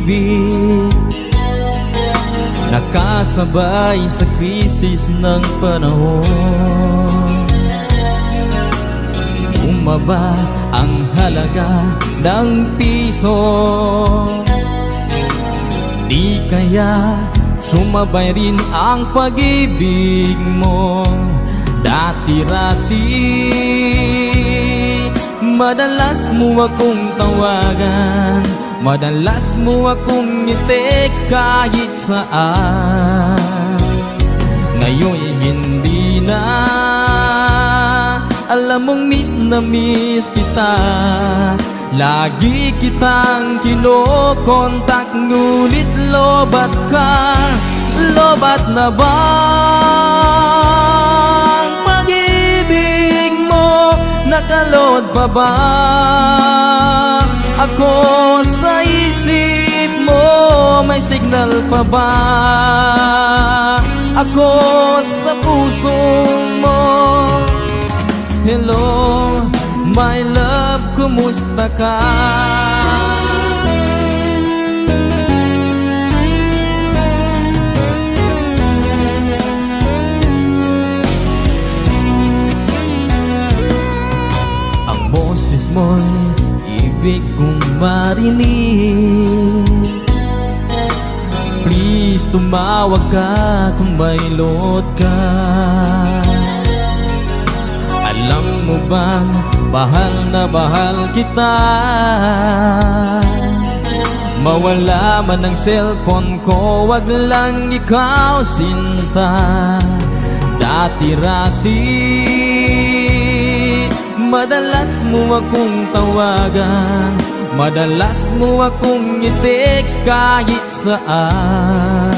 pag-ibig. Nakasabay sa krisis ng panahon. Bumaba ang halaga ng piso. Di kaya sumabay rin ang pag-ibig mo. Dati-rati Madalas mo akong tawagan Madalas mo akong i-text kahit saan. Ngayon hindi na. Alam mong miss na miss kita. Lagi kitang kinokontak Ngunit lobat ka. Lobat na ba pag-ibig mo? Nakalod pa ba Ako sa isip mo May signal pa ba Ako sa puso mo Hello, my love, kumusta ka? Ang boses mo'y ibig kong marinig. Please tumawag ka kung may load ka. Alam mo bang bahal na bahal kita? Mawala man ang cellphone ko Wag lang ikaw sinta. Dati-rati Madalas mo akong tawagan. Madalas mo akong i-text kahit saan.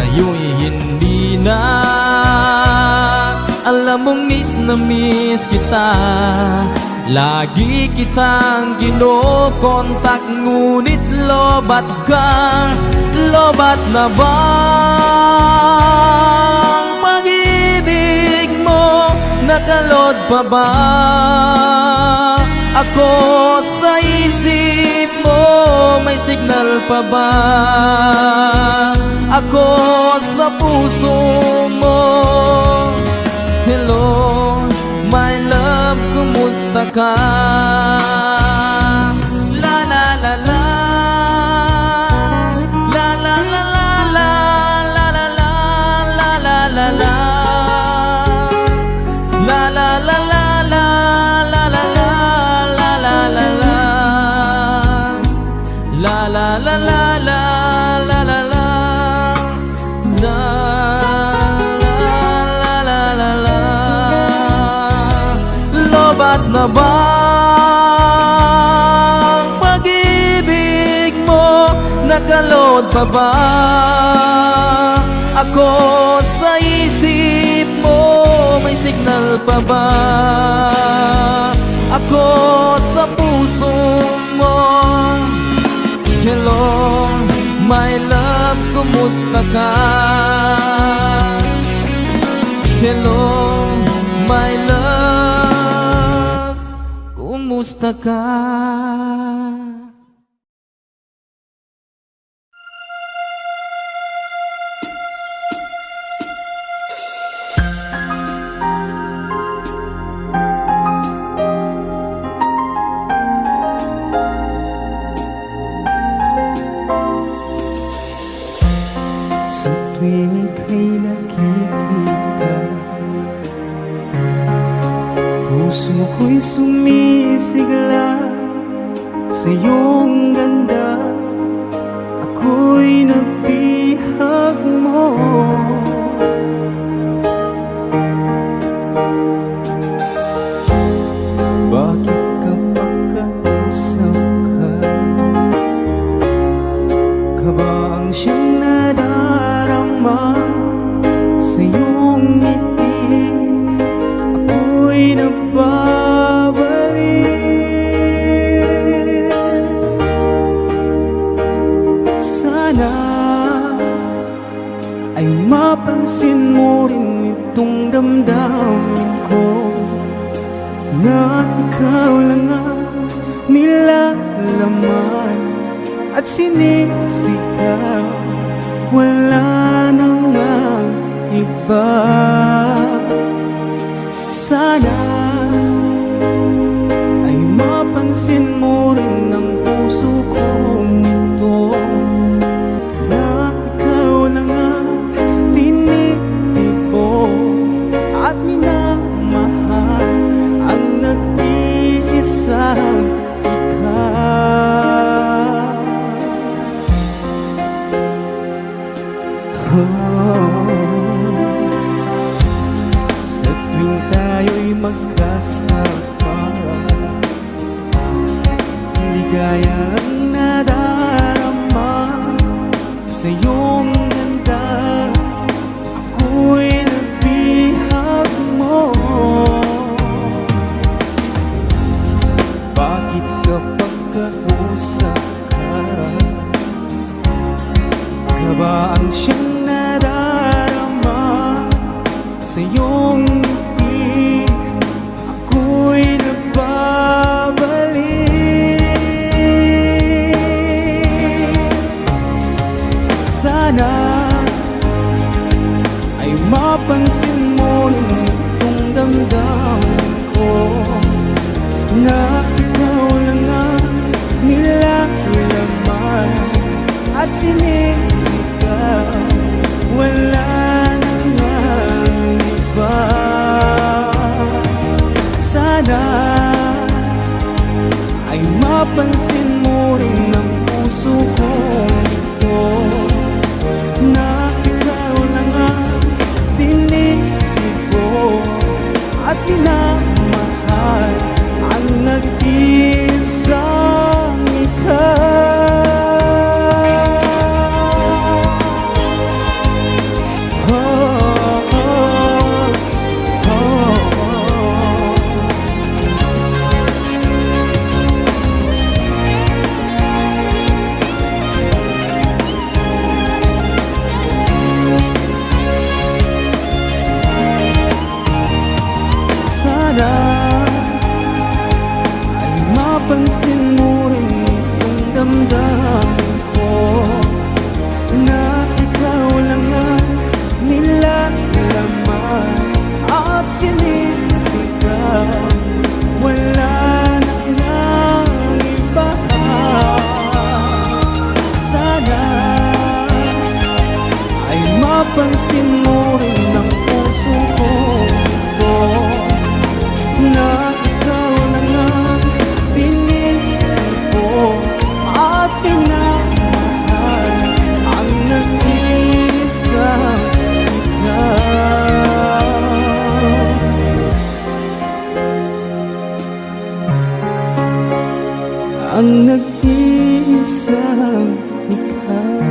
Ngayon'y hindi na. Alam mong miss na miss kita. Lagi kitang kinokontak Ngunit lobat ka. Lobat na ba Nakalod pa ba Ako sa isip mo May signal pa ba Ako sa puso mo Hello, my love, kumusta ka? Pa ba Ako sa isip mo May signal pa ba Ako sa puso mo Hello, my love, kumusta ka? Hello, my love, kumusta ka? At sinisigaw Wala na nga iba Sana ay mapansin mo rin ng puso kong ito Na ikaw lang ang tinitibo At minamahal ang nag-iisang Oh. Sa tuwing tayo'y magkasama mapansin nag-iisang ikaw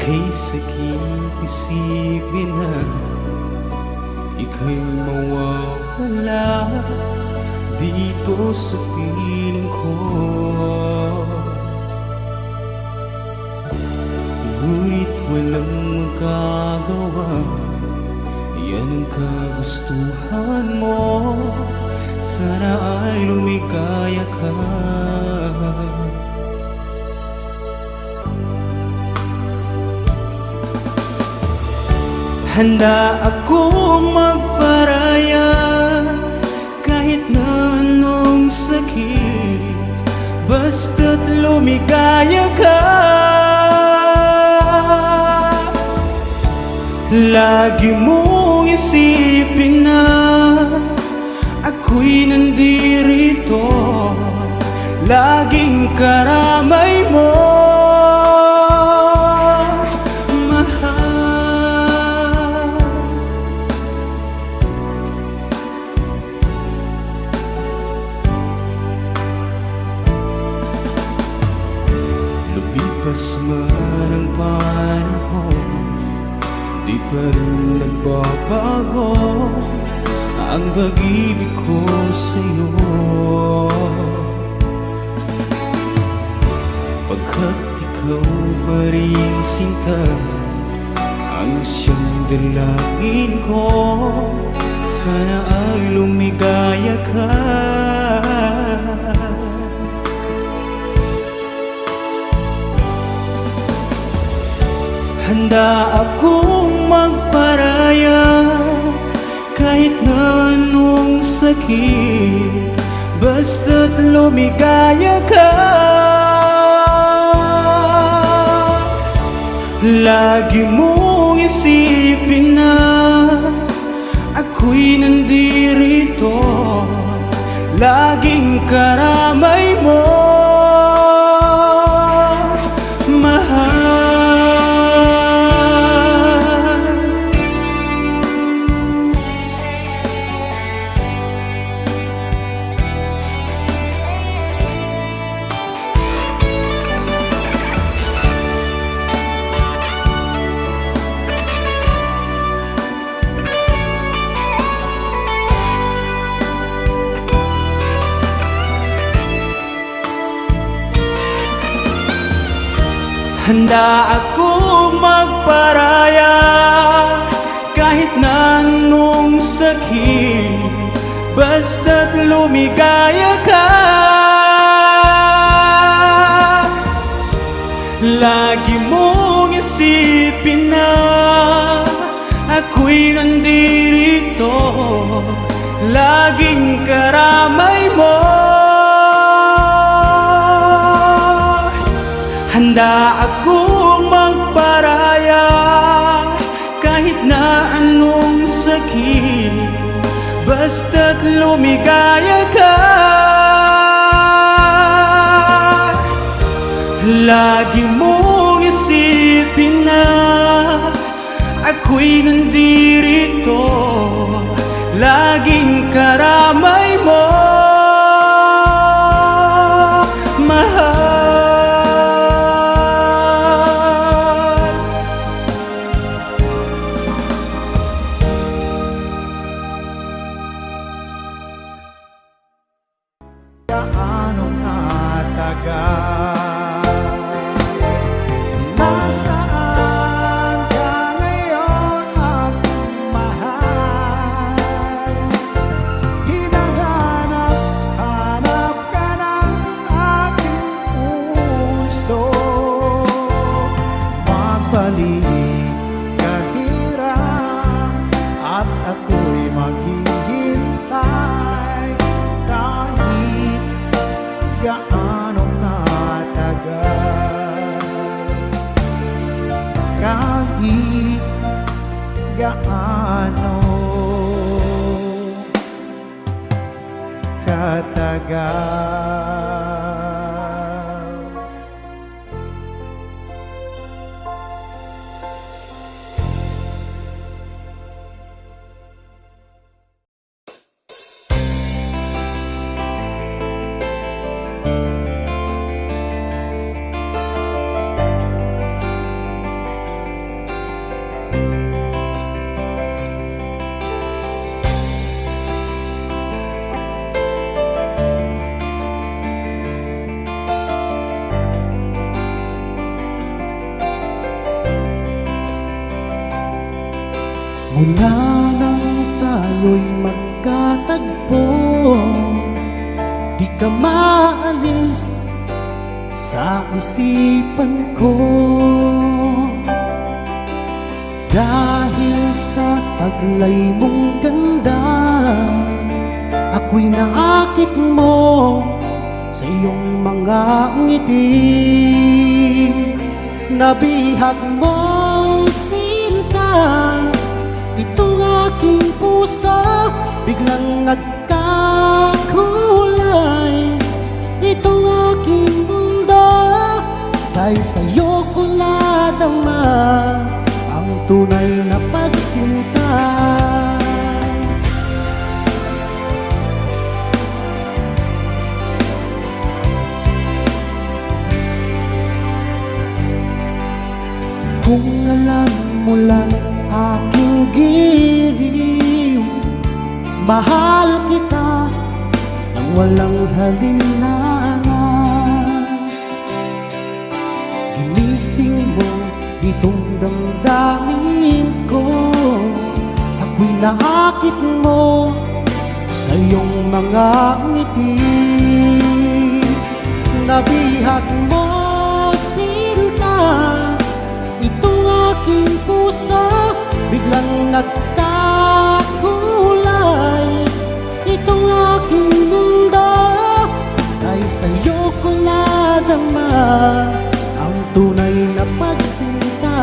Kaysa isipin na Ika'y mawawala Dito sa piling ko. Ngunit walang magagawa Yan ang kagustuhan mo. Sana ay lumikaya ka Handa ako magparaya Kahit na anong sakit Basta't lumigaya ka. Lagi mong isipin na Ako'y nandirito Laging karamay mo ang pag-ibig ko sa'yo. Pagkat ikaw pa rin sinta Ang siyang dalangin ko Sana ay lumigaya sakit Basta't lumigaya ka. Lagi mong isipin na Ako'y nandirito Laging karamay Handa akong magparaya Kahit na anong sakit Basta't lumigaya ka. Lagi mong isipin na Ako'y nandirito Laging karamay Basta't lumigaya ka. Lagi mong isipin na Ako'y nandirito God. Ka maalis sa isipan ko. Dahil sa taglay mong ganda Ako'y naakit mo sa iyong mga ngiti. Nabihag mo sinta Itong aking puso biglang nagkakulay Itong aking mundo. Dahil sa'yo ko nadama Ang tunay na pagsinta. Kung alam mo lang aking giliw mahal kita walang halinlangan Ginising mo itong damdamin ko. Ako'y naakit mo sa iyong mga ngiti. Nabihag mo sinta Itong aking puso Biglang nagkakulay Itong aking sa'yo ko nadama Ang tunay na pagsinta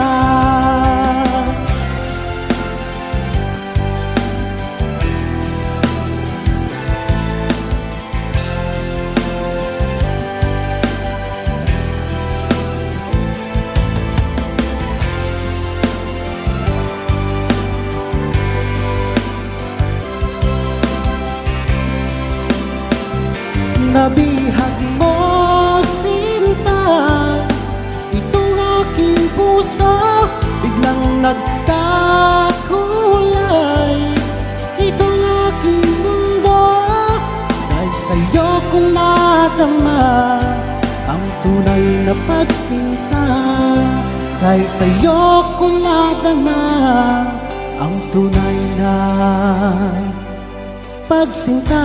nadama Ang tunay na pagsinta. Dahil sa'yo ko nadama Ang tunay na pagsinta